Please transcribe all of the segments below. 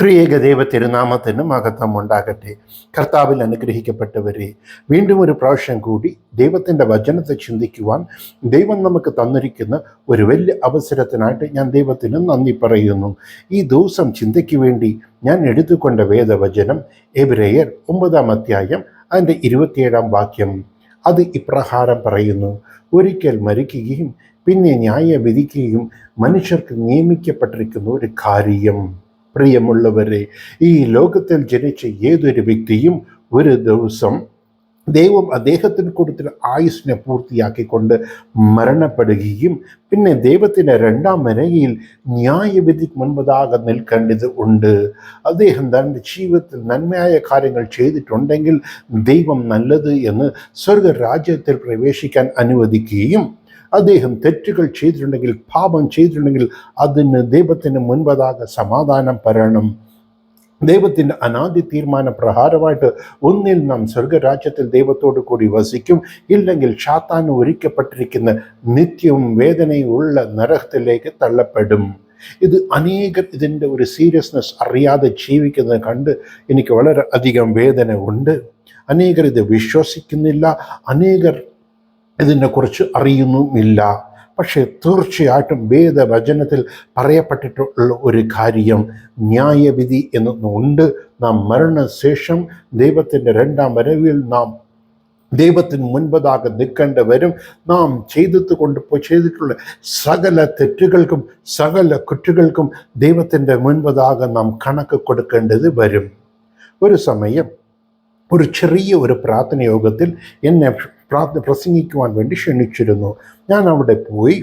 ത്രിയേക ദൈവ തിരുനാമത്തിന് മഹത്വം ഉണ്ടാകട്ടെ. കർത്താവിൽ അനുഗ്രഹിക്കപ്പെട്ടവരെ വീണ്ടും ഒരു പ്രാവശ്യം കൂടി ദൈവത്തിന്റെ വചനത്തെ ചിന്തിക്കുവാൻ ദൈവം നമുക്ക് തന്നിരിക്കുന്ന ഒരു വലിയ അവസരത്തിനായിട്ട് ഞാൻ ദൈവത്തിന് നന്ദി പറയുന്നു. ഈ ദിവസം ചിന്തയ്ക്ക് വേണ്ടി ഞാൻ എടുത്തുകൊണ്ട വേദവചനം എബ്രേയർ ഒമ്പതാം അധ്യായം അതിന്റെ ഇരുപത്തിയേഴാം വാക്യം. അത് ഇപ്രകാരം പറയുന്നു ഒരിക്കൽ മരിക്കുകയും പിന്നെ ന്യായ വിധിക്കുകയും മനുഷ്യർക്ക് നിയമിക്കപ്പെട്ടിരിക്കുന്ന ഒരു കാര്യം. പ്രിയമുള്ളവരെ ഈ ലോകത്തിൽ ജനിച്ച ഏതൊരു വ്യക്തിയും ഒരു ദിവസം ദൈവം അദ്ദേഹത്തിന് കൊടുത്ത ആയുസ്സിനെ പൂർത്തിയാക്കിക്കൊണ്ട് മരണപ്പെടുകയും പിന്നെ ദൈവത്തിന്റെ രണ്ടാം വരയിൽ ന്യായവിധി മുൻപതാകെ നിൽക്കേണ്ടത് ഉണ്ട്. അദ്ദേഹം തന്റെ ജീവിതത്തിൽ നന്മയായ കാര്യങ്ങൾ ചെയ്തിട്ടുണ്ടെങ്കിൽ ദൈവം നല്ലത് എന്ന് സ്വർഗരാജ്യത്തിൽ പ്രവേശിക്കാൻ അനുവദിക്കുകയും അദ്ദേഹം തെറ്റുകൾ ചെയ്തിട്ടുണ്ടെങ്കിൽ പാപം ചെയ്തിട്ടുണ്ടെങ്കിൽ അതിന് ദൈവത്തിന് മുൻപതാകെ സമാധാനം പറയണം. ദൈവത്തിന്റെ അനാദി തീരുമാന പ്രകാരമായിട്ട് ഒന്നിൽ നാം സ്വർഗരാജ്യത്തിൽ ദൈവത്തോടു കൂടി വസിക്കും. ഇല്ലെങ്കിൽ ഷാത്താൻ ഒരുക്കപ്പെട്ടിരിക്കുന്ന നിത്യവും വേദനയുള്ള നരകത്തിലേക്ക് തള്ളപ്പെടും. ഇത് അനേകർ ഇതിന്റെ ഒരു സീരിയസ്നെസ് അറിയാതെ ജീവിക്കുന്നത് കണ്ട് എനിക്ക് വളരെ അധികം വേദന ഉണ്ട്. അനേകർ ഇത് വിശ്വസിക്കുന്നില്ല. അനേകർ ഇതിനെക്കുറിച്ച് അറിയുന്നുമില്ല. പക്ഷേ തീർച്ചയായിട്ടും വേദവചനത്തിൽ പറയപ്പെട്ടിട്ടുള്ള ഒരു കാര്യം ന്യായവിധി എന്നൊന്നുണ്ട് നാം മരണശേഷം ദൈവത്തിന്റെ രണ്ടാം വരവിൽ നാം ദൈവത്തിന് മുൻപതാകെ നിൽക്കേണ്ട വരും. നാം ചെയ്തത് കൊണ്ട് ചെയ്തിട്ടുള്ള സകല തെറ്റുകൾക്കും സകല കുറ്റുകൾക്കും ദൈവത്തിന്റെ മുൻപതാകെ നാം കണക്ക് കൊടുക്കേണ്ടത് വരും. ഒരു സമയം ഒരു ചെറിയ ഒരു പ്രാർത്ഥന യോഗത്തിൽ എന്നെ പ്രാർത്ഥന പ്രസംഗിക്കുവാൻ വേണ്ടി ക്ഷണിച്ചിരുന്നു. ഞാൻ അവിടെ പോയി.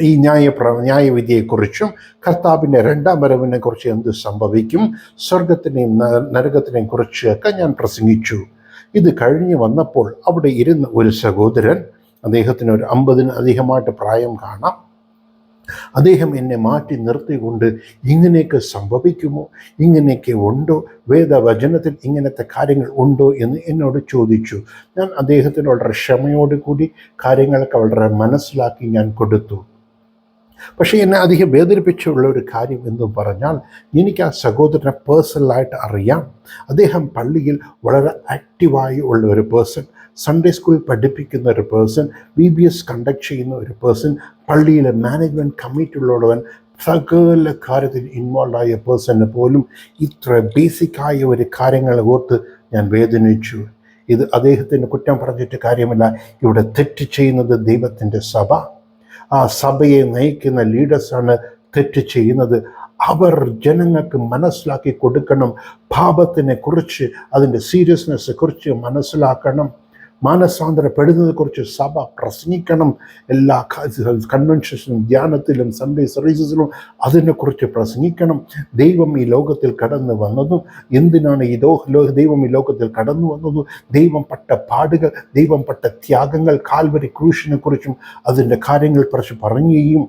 ഈ ന്യായ പ്ര ന്യായവിധിയെക്കുറിച്ചും കർത്താവിന്റെ രണ്ടാം വരവിനെ കുറിച്ച് എന്ത് സംഭവിക്കും സ്വർഗത്തിനെയും നരകത്തിനെയും കുറിച്ചൊക്കെ ഞാൻ പ്രസംഗിച്ചു. ഇത് കഴിഞ്ഞ് വന്നപ്പോൾ അവിടെ ഇരുന്ന ഒരു സഹോദരൻ അദ്ദേഹത്തിന് ഒരു അമ്പതിന് അധികമായിട്ട് പ്രായം കാണാം. അദ്ദേഹം എന്നെ മാറ്റി നിർത്തിക്കൊണ്ട് ഇങ്ങനെയൊക്കെ സംഭവിക്കുമോ? ഇങ്ങനെയൊക്കെ ഉണ്ടോ? വേദവചനത്തിൽ ഇങ്ങനത്തെ കാര്യങ്ങൾ ഉണ്ടോ എന്ന് എന്നോട് ചോദിച്ചു. ഞാൻ അദ്ദേഹത്തിന് വളരെ ക്ഷമയോട് കൂടി കാര്യങ്ങളൊക്കെ വളരെ മനസ്സിലാക്കി ഞാൻ കൊടുത്തു. പക്ഷേ എന്നെ അധികം വേദനിപ്പിച്ചുള്ള ഒരു കാര്യം എന്ന് പറഞ്ഞാൽ എനിക്ക് ആ സഹോദരനെ പേഴ്സണലായിട്ട് അറിയാം. അദ്ദേഹം പള്ളിയിൽ വളരെ ആക്റ്റീവായി ഉള്ള ഒരു പേഴ്സൺ സൺഡേ സ്കൂൾ പഠിപ്പിക്കുന്ന ഒരു person B B S conduct ചെയ്യുന്ന ഒരു പേഴ്സൺ പള്ളിയിലെ മാനേജ്മെന്റ് കമ്മിറ്റിയിലുള്ളവൻ സകല കാര്യത്തിൽ ഇൻവോൾവ് ആയ പേഴ്സണ് പോലും ഇത്ര ബേസിക്കായ ഒരു കാര്യങ്ങളെ ഓർത്ത് ഞാൻ വേദനിച്ചു. ഇത് അദ്ദേഹത്തിന് കുറ്റം പറഞ്ഞിട്ട് കാര്യമില്ല. ഇവിടെ തെറ്റ് ചെയ്യുന്നത് ദൈവത്തിന്റെ സഭ. ആ സഭയെ നയിക്കുന്ന ലീഡേഴ്സാണ് തെറ്റ് ചെയ്യുന്നത്. അവർ ജനങ്ങൾക്ക് മനസ്സിലാക്കി കൊടുക്കണം. പാപത്തിനെ കുറിച്ച് അതിന്റെ സീരിയസ്നെസ്സെ കുറിച്ച് മനസ്സിലാക്കണം. മാനസാന്തരപ്പെടുന്നതിനെക്കുറിച്ച് സഭ പ്രസംഗിക്കണം. എല്ലാ കൺവെൻഷൻസിലും ധ്യാനത്തിലും സൺഡേ സർവീസസിലും അതിനെക്കുറിച്ച് പ്രസംഗിക്കണം. ദൈവം ഈ ലോകത്തിൽ കടന്നു വന്നതും എന്തിനാണ് ഈ ലോക ദൈവം ഈ ലോകത്തിൽ കടന്നു വന്നതും? ദൈവം പട്ട പാടുകൾ ദൈവം പട്ട ത്യാഗങ്ങൾ കാൽവരി ക്രൂശിനെ കുറിച്ചും അതിന്റെ കാര്യങ്ങൾ കുറിച്ച് പറയുകയും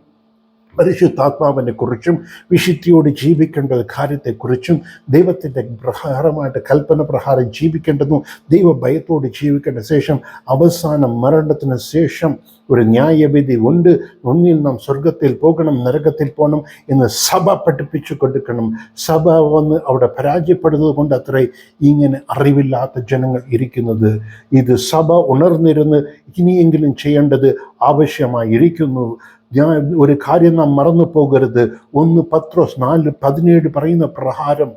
പരിശുദ്ധാത്മാവിനെ കുറിച്ചും വിശുദ്ധിയോട് ജീവിക്കേണ്ട കാര്യത്തെക്കുറിച്ചും ദൈവത്തിന്റെ പ്രഹാരമായിട്ട് കൽപ്പന പ്രഹാരം ജീവിക്കേണ്ടതും ദൈവഭയത്തോട് ജീവിക്കേണ്ട ശേഷം അവസാന മരണത്തിന് ശേഷം ഒരു ന്യായവിധി ഉണ്ട്. ഒന്നിൽ നാം സ്വർഗത്തിൽ പോകണം നരകത്തിൽ പോകണം എന്ന് സഭ പഠിപ്പിച്ചു കൊടുക്കണം. സഭ വന്ന് അവിടെ പരാജയപ്പെടുന്നത് കൊണ്ട് അത്രേ ഇങ്ങനെ അറിവില്ലാത്ത ജനങ്ങൾ ഇരിക്കുന്നത്. ഇത് സഭ ഉണർന്നിരുന്ന് ഇനിയെങ്കിലും ചെയ്യേണ്ടത് ആവശ്യമായിരിക്കുന്നു. ഞാൻ ഒരു കാര്യം നാം മറന്നു പോകരുത്. ഒന്ന് പത്രോസ് നാല് പതിനേഴ് പറയുന്ന പ്രഹാരം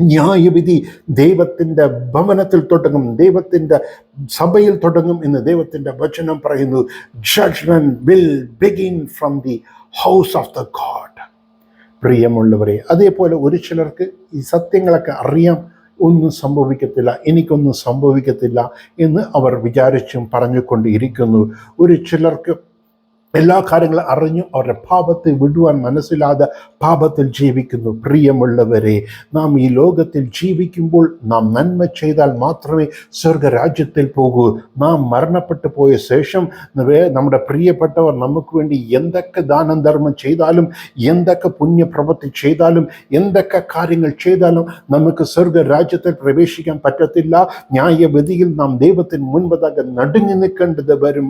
ന്യായവിധി ദൈവത്തിന്റെ ഭവനത്തിൽ തുടങ്ങും ദൈവത്തിന്റെ സഭയിൽ തുടങ്ങും എന്ന് ദൈവത്തിന്റെ വചനം പറയുന്നു. Judgment will begin from the house of the God പ്രിയമുള്ളവരെ അതേപോലെ ഒരു ചിലർക്ക് ഈ സത്യങ്ങളൊക്കെ അറിയാം. ഒന്നും സംഭവിക്കത്തില്ല എനിക്കൊന്നും സംഭവിക്കത്തില്ല എന്ന് അവർ വിചാരിച്ചും പറഞ്ഞുകൊണ്ടിരിക്കുന്നു. ഒരു ചിലർക്ക് എല്ലാ കാര്യങ്ങളും അറിഞ്ഞു അവരുടെ പാപത്തെ വിടുവാൻ മനസ്സിലാതെ പാപത്തിൽ ജീവിക്കുന്നു. പ്രിയമുള്ളവരെ നാം ഈ ലോകത്തിൽ ജീവിക്കുമ്പോൾ നാം നന്മ ചെയ്താൽ മാത്രമേ സ്വർഗരാജ്യത്തിൽ പോകൂ. നാം മരണപ്പെട്ടു പോയ ശേഷം നമ്മുടെ പ്രിയപ്പെട്ടവർ നമുക്ക് വേണ്ടി എന്തൊക്കെ ദാനം ധർമ്മം ചെയ്താലും എന്തൊക്കെ പുണ്യപ്രവൃത്തി ചെയ്താലും എന്തൊക്കെ കാര്യങ്ങൾ ചെയ്താലും നമുക്ക് സ്വർഗരാജ്യത്തിൽ പ്രവേശിക്കാൻ പറ്റത്തില്ല. ന്യായവിധിയിൽ നാം ദൈവത്തിന് മുൻപതാകെ നടുങ്ങി നിൽക്കേണ്ടത് വരും.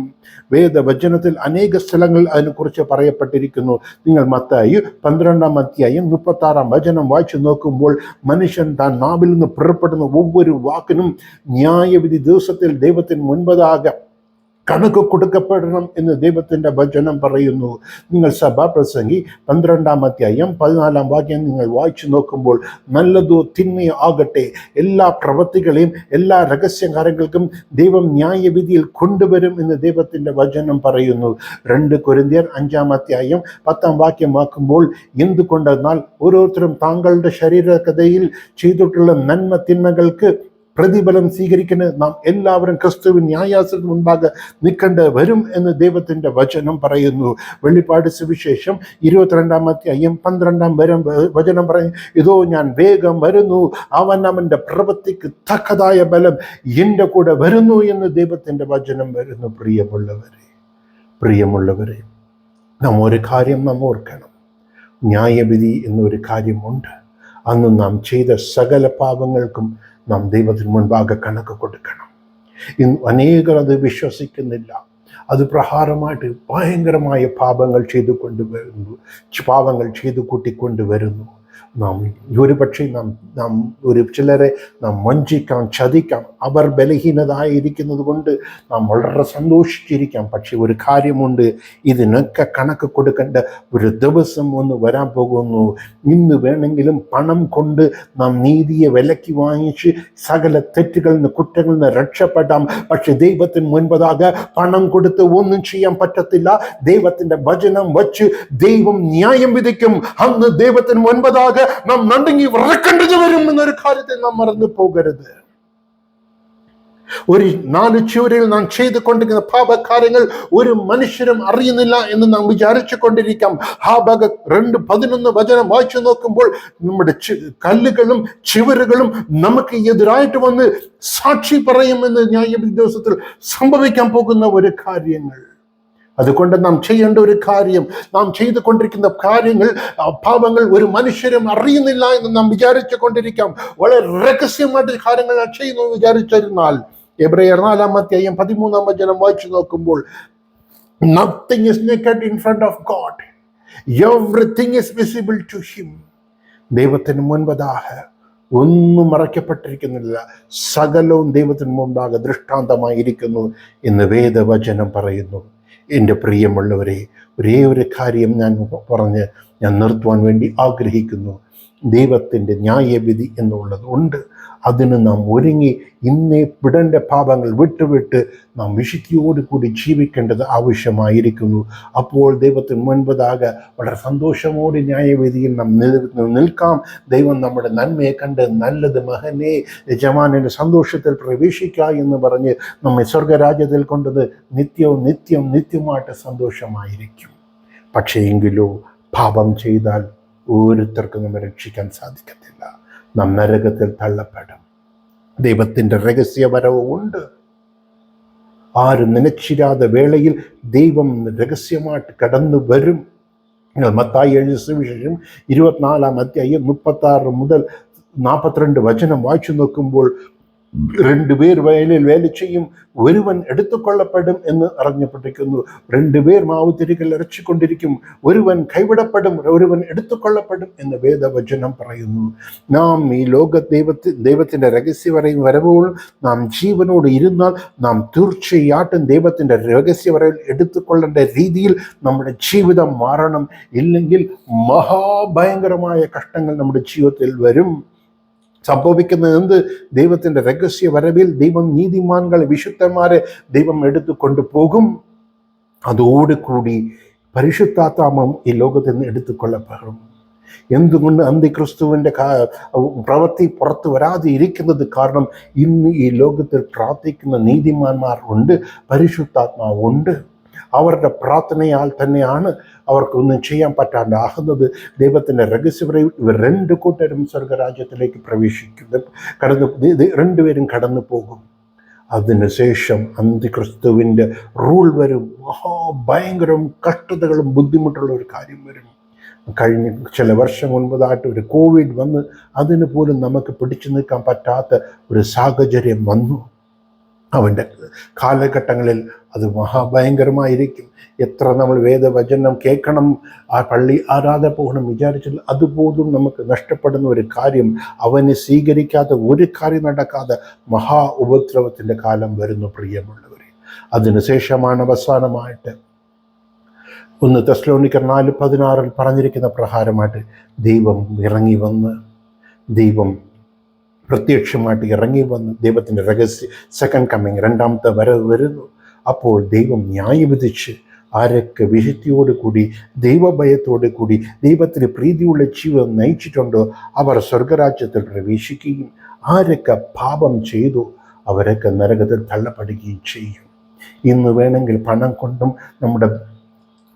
വേദവചനത്തിൽ അനേക സ്ഥലങ്ങളിൽ അതിനെക്കുറിച്ച് പറയപ്പെട്ടിരിക്കുന്നു. നിങ്ങൾ മത്തായി പന്ത്രണ്ടാം അധ്യായം മുപ്പത്താറാം വചനം വായിച്ചു നോക്കുമ്പോൾ മനുഷ്യൻ താൻ നാവിൽ നിന്ന് പുറപ്പെടുന്ന ഒവ്വൊരു വാക്കിനും ന്യായവിധി ദിവസത്തിൽ ദൈവത്തിന് മുൻപതാകാം. കണക്ക് കൊടുക്കപ്പെടണം എന്ന് ദൈവത്തിന്റെ വചനം പറയുന്നു. നിങ്ങൾ സഭാപ്രസംഗി പന്ത്രണ്ടാം അധ്യായം പതിനാലാം വാക്യം നിങ്ങൾ വായിച്ചു നോക്കുമ്പോൾ നല്ലതോ തിന്മയോ ആകട്ടെ. എല്ലാ പ്രവൃത്തികളെയും എല്ലാ രഹസ്യകാര്യങ്ങൾക്കും ദൈവം ന്യായവിധിയിൽ കൊണ്ടുവരും എന്ന് ദൈവത്തിന്റെ വചനം പറയുന്നു. രണ്ട് കുരുന്തിയർ അഞ്ചാം അധ്യായം പത്താം വാക്യമാക്കുമ്പോൾ എന്തുകൊണ്ടെന്നാൽ ഓരോരുത്തരും താങ്കളുടെ ശരീരകഥയിൽ ചെയ്തിട്ടുള്ള നന്മ തിന്മകൾക്ക് പ്രതിഫലം സ്വീകരിക്കുന്ന നാം എല്ലാവരും ക്രിസ്തുവിൻ ന്യായാസത്തിന് മുൻപാകെ നിൽക്കേണ്ട വരും എന്ന് ദൈവത്തിന്റെ വചനം പറയുന്നു. വെള്ളിപ്പാട് സുവിശേഷം ഇരുപത്തിരണ്ടാമത്തെ അയ്യം പന്ത്രണ്ടാം വരം വചനം പറയും ഇതോ ഞാൻ വേഗം വരുന്നു. അവൻ അവന്റെ പ്രവൃത്തിക്ക് തക്കതായ ബലം എന്റെ കൂടെ വരുന്നു എന്ന് ദൈവത്തിന്റെ വചനം വരുന്നു. പ്രിയമുള്ളവരെ പ്രിയമുള്ളവരെ നാം ഒരു കാര്യം നാം ഓർക്കണം. ന്യായവിധി എന്നൊരു കാര്യമുണ്ട്. അന്ന് നാം ചെയ്ത സകല പാപങ്ങൾക്കും നാം ദൈവത്തിന് മുൻപാകെ കണക്ക് കൊടുക്കണം. ഇന്ന് അനേകർ അത് വിശ്വസിക്കുന്നില്ല. അത് പ്രഹാരമായിട്ട് ഭയങ്കരമായ പാപങ്ങൾ ചെയ്തു കൊണ്ടുവരുന്നു പാപങ്ങൾ ചെയ്തു കൂട്ടിക്കൊണ്ടുവരുന്നു നാം ഒരുപക്ഷെ നാം നാം ഒരു ചിലരെ നാം വഞ്ചിക്കാം ചതിക്കാം അവർ ബലഹീനതായിരിക്കുന്നത് കൊണ്ട് നാം വളരെ സന്തോഷിച്ചിരിക്കാം. പക്ഷെ ഒരു കാര്യമുണ്ട് ഇതിനൊക്കെ കണക്ക് കൊടുക്കേണ്ട ഒരു ദിവസം ഒന്ന് വരാൻ പോകുന്നു. ഇന്ന് വേണമെങ്കിലും പണം കൊണ്ട് നാം നീതിയെ വിലക്കി വാങ്ങിച്ച് സകല തെറ്റുകളിൽ നിന്ന് കുറ്റങ്ങളിൽ നിന്ന് രക്ഷപ്പെടാം. പക്ഷെ ദൈവത്തിന് മുൻപതാകെ പണം കൊടുത്ത് ഒന്നും ചെയ്യാൻ പറ്റത്തില്ല. ദൈവത്തിന്റെ വചനം വച്ച് ദൈവം ന്യായം വിധിക്കും. അന്ന് ദൈവത്തിന് മുൻപതാകെ നാം നടുങ്ങി വിറക്കേണ്ടത് വരും എന്നൊരു കാര്യത്തെ നാം മറന്നു പോകരുത്. ഒരു നാല് ചുവരിൽ നാം ചെയ്തു ചെയ്തുകൊണ്ടിരിക്കുന്ന പാപകാര്യങ്ങൾ ഒരു മനുഷ്യരും അറിയുന്നില്ല എന്ന് നാം വിചാരിച്ചു കൊണ്ടിരിക്കാം. ഭാഗ രണ്ട് പതിനൊന്ന് വചനം വായിച്ചു നോക്കുമ്പോൾ നമ്മുടെ കല്ലുകളും ചുവരുകളും നമുക്ക് എതിരായിട്ട് വന്ന് സാക്ഷി പറയുമെന്ന് ന്യായ ദിവസത്തിൽ സംഭവിക്കാൻ പോകുന്ന ഒരു കാര്യങ്ങൾ. അതുകൊണ്ട് നാം ചെയ്യേണ്ട ഒരു കാര്യം നാം ചെയ്തു കൊണ്ടിരിക്കുന്ന കാര്യങ്ങൾ അഭാവങ്ങൾ ഒരു മനുഷ്യരും അറിയുന്നില്ല എന്ന് നാം വിചാരിച്ചു കൊണ്ടിരിക്കാം. വളരെ രഹസ്യമായിട്ട് കാര്യങ്ങൾ ചെയ്യുന്നു എന്ന് വിചാരിച്ചിരുന്നാൽ എബ്രയർ നാലാമത്തെ അയ്യം പതിമൂന്നാം വചനം വായിച്ചു നോക്കുമ്പോൾ nothing is naked in front of God everything is visible to him ദൈവത്തിന് മുൻപതാഹ ഒന്നും മറയ്ക്കപ്പെട്ടിരിക്കുന്നില്ല. സകലവും ദൈവത്തിന് മുമ്പാകെ ദൃഷ്ടാന്തമായിരിക്കുന്നു എന്ന് വേദവചനം പറയുന്നു. എന്റെ പ്രിയമുള്ളവരെ ഒരേ ഒരു കാര്യം ഞാൻ പറഞ്ഞ് ഞാൻ നിർത്തുവാൻ വേണ്ടി ആഗ്രഹിക്കുന്നു. ദൈവത്തിന്റെ ന്യായവിധി എന്നുള്ളത് ഉണ്ട്. അതിന് നാം ഒരുങ്ങി ഇന്നേ പിടന്റെ പാപങ്ങൾ വിട്ടുവിട്ട് നാം വിശുദ്ധിയോടുകൂടി ജീവിക്കേണ്ടത് ആവശ്യമായിരിക്കുന്നു. അപ്പോൾ ദൈവത്തിന് മുൻപതാകെ വളരെ സന്തോഷമോടെ ന്യായവിധിയിൽ നാം നിൽ- നിൽക്കാം. ദൈവം നമ്മുടെ നന്മയെ കണ്ട് നല്ലത് മഹനെ യജമാനന്റെ സന്തോഷത്തിൽ പ്രവേശിക്കുക എന്ന് പറഞ്ഞ് നമ്മെ സ്വർഗരാജ്യത്തിൽ കൊണ്ടത് നിത്യവും നിത്യം നിത്യമായിട്ട് സന്തോഷമായിരിക്കും. പക്ഷേ എങ്കിലോ പാപം ചെയ്താൽ ഓരോരുത്തർക്കും നമ്മെ രക്ഷിക്കാൻ സാധിക്കത്തില്ല. നാം നരകത്തിൽ തള്ളപ്പെടും ദൈവത്തിന്റെ രഹസ്യവരവ് ഉണ്ട്. ആരും നനച്ചിരാത വേളയിൽ ദൈവം രഹസ്യമായിട്ട് കടന്നു വരും. മത്തായി എഴുതി സുവിശേഷം ഇരുപത്തിനാലാം അധ്യായം മുപ്പത്താറ് മുതൽ നാൽപ്പത്തിരണ്ട് വചനം വായിച്ചു നോക്കുമ്പോൾ രണ്ടുപേർ വയലിൽ വേല ചെയ്യും ഒരുവൻ എടുത്തുകൊള്ളപ്പെടും എന്ന് അറിഞ്ഞപ്പെട്ടിരിക്കുന്നു. രണ്ടുപേർ മാവ് തിരികെ ഇറച്ചിക്കൊണ്ടിരിക്കും ഒരുവൻ കൈവിടപ്പെടും ഒരുവൻ എടുത്തുകൊള്ളപ്പെടും എന്ന് വേദവചനം പറയുന്നു. നാം ഈ ലോക ദൈവത്തി ദൈവത്തിന്റെ രഹസ്യവരയിൽ വരവുകൾ നാം ജീവനോട് ഇരുന്നാൽ നാം തീർച്ചയായിട്ടും ദൈവത്തിന്റെ രഹസ്യവരയിൽ എടുത്തുകൊള്ളേണ്ട രീതിയിൽ നമ്മുടെ ജീവിതം മാറണം. ഇല്ലെങ്കിൽ മഹാഭയങ്കരമായ കഷ്ടങ്ങൾ നമ്മുടെ ജീവിതത്തിൽ വരും. സംഭവിക്കുന്നത് എന്ത്? ദൈവത്തിന്റെ രഹസ്യ വരവിൽ ദൈവം നീതിമാൻകളെ വിശുദ്ധന്മാരെ ദൈവം എടുത്തു കൊണ്ടുപോകും. അതോടുകൂടി പരിശുദ്ധാത്മാമം ഈ ലോകത്തിൽ നിന്ന് എടുത്തുകൊള്ളപ്പെടും. എന്തുകൊണ്ട് അന്തിക്രിസ്തുവിന്റെ പ്രവൃത്തി പുറത്തു വരാതെ ഇരിക്കുന്നത് കാരണം ഇന്ന് ഈ ലോകത്തിൽ പ്രാർത്ഥിക്കുന്ന നീതിമാന്മാർ ഉണ്ട് പരിശുദ്ധാത്മാവുണ്ട്. അവരുടെ പ്രാർത്ഥനയാൽ തന്നെയാണ് അവർക്കൊന്നും ചെയ്യാൻ പറ്റാണ്ടാകുന്നത് ദൈവത്തിന്റെ രഹസ്യവരയിൽ ഇവർ രണ്ട് കൂട്ടരും സ്വർഗരാജ്യത്തിലേക്ക് പ്രവേശിക്കുന്നു. കടന്നു രണ്ടുപേരും കടന്നു പോകും. അതിനുശേഷം അന്തിക്രിസ്തുവിന്റെ റൂൾ വരും. മഹാഭയങ്കരവും കഷ്ടതകളും ബുദ്ധിമുട്ടുള്ള ഒരു കാര്യം വരും. കഴിഞ്ഞ ചില വർഷം മുൻപതായിട്ട് ഒരു കോവിഡ് വന്ന് അതിന് പോലും നമുക്ക് പിടിച്ചു നിൽക്കാൻ പറ്റാത്ത ഒരു സാഹചര്യം വന്നു. അവന്റെ കാലഘട്ടങ്ങളിൽ അത് മഹാഭയങ്കരമായിരിക്കും. എത്ര നമ്മൾ വേദവചനം കേൾക്കണം ആ പള്ളി ആരാധന പോകണം വിചാരിച്ചാൽ അതുപോലും നമുക്ക് നഷ്ടപ്പെടുന്ന ഒരു കാര്യം അവനെ സ്വീകരിക്കാതെ ഒരു കാര്യം നടക്കാതെ മഹാ ഉപദ്രവത്തിന്റെ കാലം വരുന്നു പ്രിയമുള്ളവരെ. അതിനുശേഷമാണ് അവസാനമായിട്ട് ഒന്ന് തെസ്ലോണിക്കർ നാല് പതിനാറിൽ പറഞ്ഞിരിക്കുന്ന പ്രകാരമായിട്ട് ദൈവം ഇറങ്ങി വന്ന് ദൈവം പ്രത്യക്ഷമായിട്ട് ഇറങ്ങി വന്ന് ദൈവത്തിന്റെ രഹസ്യ സെക്കൻഡ് കമ്മിങ് രണ്ടാമത്തെ വരവ് വരുന്നു. അപ്പോൾ ദൈവം ന്യായവിധിച്ച് ആരൊക്കെ വിശുദ്ധിയോട് കൂടി ദൈവഭയത്തോട് കൂടി ദൈവത്തിന് പ്രീതിയുള്ള ജീവിതം നയിച്ചിട്ടുണ്ടോ അവർ സ്വർഗരാജ്യത്തിൽ പ്രവേശിക്കുകയും ആരൊക്കെ പാപം ചെയ്തു അവരൊക്കെ നരകത്തിൽ തള്ളപ്പെടുകയും ചെയ്യും. ഇന്ന് വേണമെങ്കിൽ പണം കൊണ്ടും നമ്മുടെ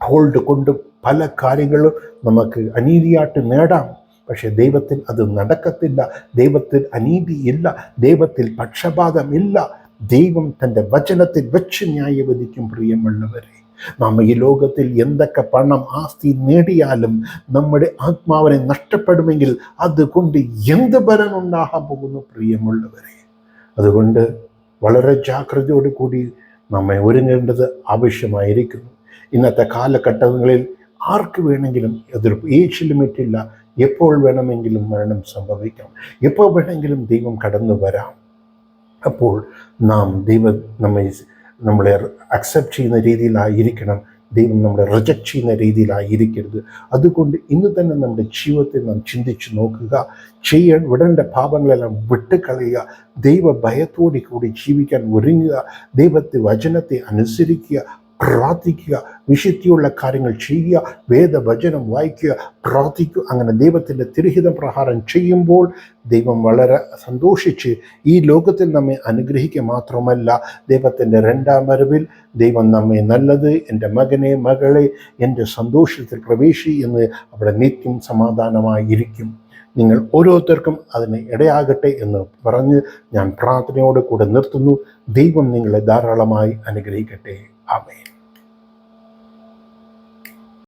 ഹോൾഡ് കൊണ്ടും പല കാര്യങ്ങളും നമുക്ക് അനീതിയായിട്ട് നേടാം. പക്ഷേ ദൈവത്തിൽ അത് നടക്കത്തില്ല ദൈവത്തിൽ അനീതിയില്ല ദൈവത്തിൽ പക്ഷപാതമില്ല. ദൈവം തന്റെ വചനത്തിൽ വെച്ച് ന്യായവധിക്കും പ്രിയമുള്ളവരെ. നാം ഈ ലോകത്തിൽ എന്തൊക്കെ പണം ആസ്തി നേടിയാലും നമ്മുടെ ആത്മാവിനെ നഷ്ടപ്പെടുമെങ്കിൽ അതുകൊണ്ട് എന്ത് ബലനുണ്ടാകാൻ പോകുന്നു പ്രിയമുള്ളവരെ? അതുകൊണ്ട് വളരെ ജാഗ്രതയോടു കൂടി നമ്മെ ഒരുങ്ങേണ്ടത് ആവശ്യമായിരിക്കുന്നു. ഇന്നത്തെ കാലഘട്ടങ്ങളിൽ ആർക്ക് വേണമെങ്കിലും എതിർപ്പ് ഏജ് ലിമിറ്റ് ഇല്ല എപ്പോൾ വേണമെങ്കിലും മരണം സംഭവിക്കാം. എപ്പോൾ വേണമെങ്കിലും ദൈവം കടന്നു വരാം. അപ്പോൾ നാം ദൈവ നമ്മെ നമ്മളെ അക്സെപ്റ്റ് ചെയ്യുന്ന രീതിയിലായിരിക്കണം. ദൈവം നമ്മളെ റിജക്റ്റ് ചെയ്യുന്ന രീതിയിലായിരിക്കരുത്. അതുകൊണ്ട് ഇന്ന് തന്നെ നമ്മുടെ ജീവിതത്തെ നാം ചിന്തിച്ച് നോക്കുക. ചെയ്യാൻ വിടേണ്ട പാപങ്ങളെല്ലാം വിട്ടുകളയുക. ദൈവ ഭയത്തോടെ കൂടി ജീവിക്കാൻ ഒരുങ്ങുക. ദൈവത്തെ വചനത്തെ അനുസരിക്കുക. പ്രാർത്ഥിക്കുക വിശുദ്ധിയുള്ള കാര്യങ്ങൾ ചെയ്യുക വേദവചനം വായിക്കുക പ്രാർത്ഥിക്കുക. അങ്ങനെ ദൈവത്തിന്റെ തിരുഹിത പ്രഹാരം ചെയ്യുമ്പോൾ ദൈവം വളരെ സന്തോഷിച്ച് ഈ ലോകത്തിൽ നമ്മെ അനുഗ്രഹിക്കുക മാത്രമല്ല ദൈവത്തിന്റെ രണ്ടാം വരവിൽ ദൈവം നമ്മെ നല്ലത് എന്റെ മകനെ മകളെ എന്റെ സന്തോഷത്തിൽ പ്രവേശി എന്ന് അവിടെ നിത്യം സമാധാനമായിരിക്കും. നിങ്ങൾ ഓരോരുത്തർക്കും അതിന് ഇടയാകട്ടെ എന്ന് പറഞ്ഞ് ഞാൻ പ്രാർത്ഥനയോട് കൂടെ നിർത്തുന്നു. ദൈവം നിങ്ങളെ ധാരാളമായി അനുഗ്രഹിക്കട്ടെ. Amém.